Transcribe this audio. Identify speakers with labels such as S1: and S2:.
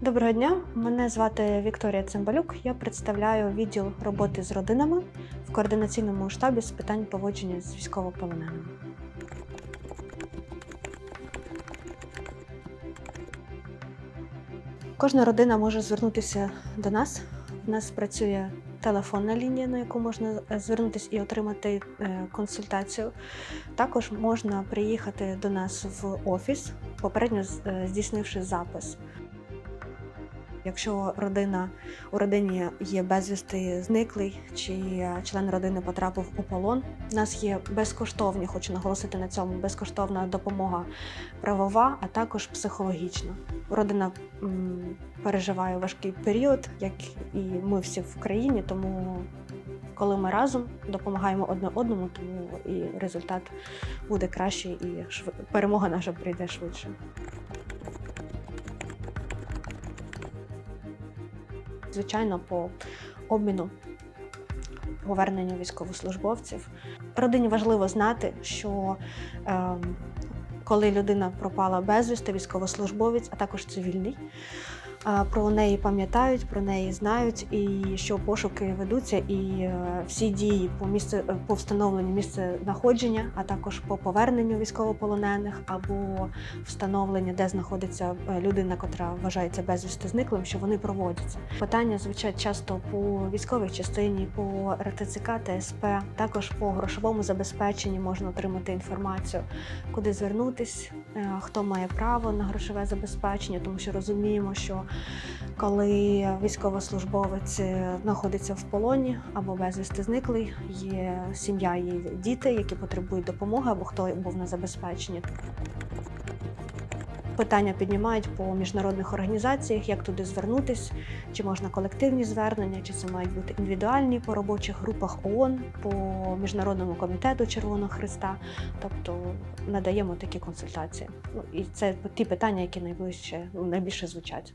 S1: Доброго дня, мене звати Вікторія Цимбалюк. Я представляю відділ роботи з родинами в координаційному штабі з питань поводження з військовополоненими. Кожна родина може звернутися до нас. У нас працює телефонна лінія, на яку можна звернутися і отримати е, консультацію. Також можна приїхати до нас в офіс, попередньо е, здійснивши запис. Якщо родина у родині є безвісти зниклий чи член родини потрапив у полон, у нас є безкоштовні, хочу наголосити на цьому, безкоштовна допомога правова, а також психологічна. Родина м, переживає важкий період, як і ми всі в країні, тому коли ми разом допомагаємо одне одному, тому і результат буде кращий, і шв... перемога наша прийде швидше. Звичайно, по обміну поверненню військовослужбовців. Родині важливо знати, що ем, коли людина пропала безвісти, військовослужбовець, а також цивільний, про неї пам'ятають, про неї знають, і що пошуки ведуться, і е, всі дії по місце е, по встановленню місця знаходження, а також по поверненню військовополонених або встановлення, де знаходиться е, людина, котра вважається безвісти зниклим, що вони проводяться. Питання звучать часто по військовій частині, по РТЦК, ТСП, також по грошовому забезпеченні можна отримати інформацію, куди звернутись, е, хто має право на грошове забезпечення, тому що розуміємо, що коли військовослужбовець е, знаходиться в полоні або безвісти зниклий, є сім'я, є діти, які потребують допомоги, або хто був на забезпеченні. Питання піднімають по міжнародних організаціях, як туди звернутись, чи можна колективні звернення, чи це мають бути індивідуальні по робочих групах ООН, по міжнародному комітету Червоного Христа. Тобто надаємо такі консультації. Ну і це ті питання, які найближче ну, найбільше звучать.